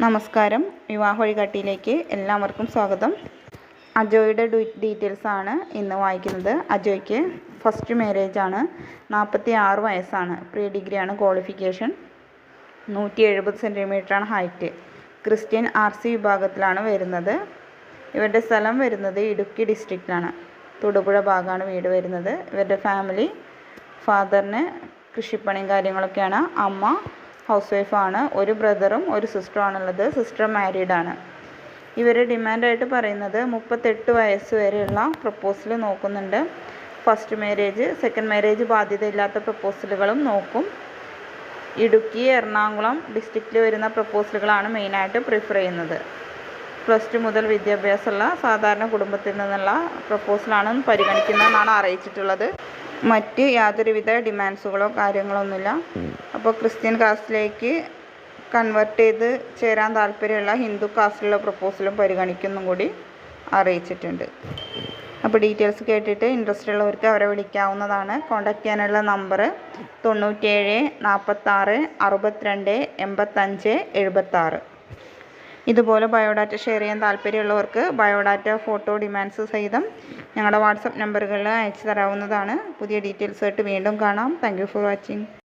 നമസ്കാരം. വിവാഹ വഴികാട്ടിയിലേക്ക് എല്ലാവർക്കും സ്വാഗതം. അജോയുടെ ഡീറ്റെയിൽസ് ആണ് ഇന്ന് വായിക്കുന്നത്. അജോയ്ക്ക് ഫസ്റ്റ് മാരേജ് ആണ്. നാൽപ്പത്തി ആറ് വയസ്സാണ്. പ്രീ ഡിഗ്രി ആണ് ക്വാളിഫിക്കേഷൻ നൂറ്റി എഴുപത് സെന്റിമീറ്ററാണ് ഹൈറ്റ് ക്രിസ്ത്യൻ ആർ സി വിഭാഗത്തിലാണ് വരുന്നത്. ഇവരുടെ സ്ഥലം വരുന്നത് ഇടുക്കി ഡിസ്ട്രിക്റ്റിലാണ് തൊടുപുഴ ഭാഗമാണ് വീട് വരുന്നത്. ഇവരുടെ ഫാമിലി ഫാദറിന് കൃഷിപ്പണിയും കാര്യങ്ങളൊക്കെയാണ്. അമ്മ ഹൗസ് വൈഫാണ് ഒരു ബ്രദറും ഒരു സിസ്റ്ററും ആണുള്ളത് സിസ്റ്റർ മാരീഡ് ആണ് ഇവർ ഡിമാൻഡായിട്ട് പറയുന്നത് മുപ്പത്തെട്ട് വയസ്സ് വരെയുള്ള പ്രപ്പോസൽ നോക്കുന്നുണ്ട്. ഫസ്റ്റ് മാരേജ് സെക്കൻഡ് മാരേജ് ബാധ്യതയില്ലാത്ത പ്രപ്പോസലുകളും നോക്കും. ഇടുക്കി എറണാകുളം ഡിസ്ട്രിക്റ്റിൽ വരുന്ന പ്രപ്പോസലുകളാണ് മെയിനായിട്ട് പ്രിഫർ ചെയ്യുന്നത്. പ്ലസ് ടു മുതൽ വിദ്യാഭ്യാസമുള്ള സാധാരണ കുടുംബത്തിൽ നിന്നുള്ള പ്രപ്പോസലാണ് പരിഗണിക്കുന്നതെന്നാണ് അറിയിച്ചിട്ടുള്ളത്. മറ്റ് യാതൊരുവിധ ഡിമാൻഡ്സുകളോ കാര്യങ്ങളോ ഒന്നുമില്ല അപ്പോൾ ക്രിസ്ത്യൻ കാസ്റ്റിലേക്ക് കൺവേർട്ട് ചെയ്ത് ചേരാൻ താല്പര്യമുള്ള ഹിന്ദു കാസ്റ്റിലുള്ള പ്രപ്പോസലും പരിഗണിക്കുന്നും കൂടി അറിയിച്ചിട്ടുണ്ട്. അപ്പോൾ ഡീറ്റെയിൽസ് കേട്ടിട്ട് ഇൻട്രസ്റ്റ് ഉള്ളവർക്ക് അവരെ വിളിക്കാവുന്നതാണ്. കോൺടാക്റ്റ് ചെയ്യാനുള്ള നമ്പർ തൊണ്ണൂറ്റേഴ് നാൽപ്പത്താറ് അറുപത്തിരണ്ട് എൺപത്തഞ്ച് എഴുപത്താറ്. ഇതുപോലെ ബയോഡാറ്റ ഷെയർ ചെയ്യാൻ താല്പര്യമുള്ളവർക്ക് ബയോഡാറ്റ ഫോട്ടോ ഡിമാൻഡ്സ് സഹിതം ഞങ്ങളുടെ വാട്സപ്പ് നമ്പറുകളിൽ അയച്ചു തരാവുന്നതാണ്. പുതിയ ഡീറ്റെയിൽസായിട്ട് വീണ്ടും കാണാം. Thank for watching.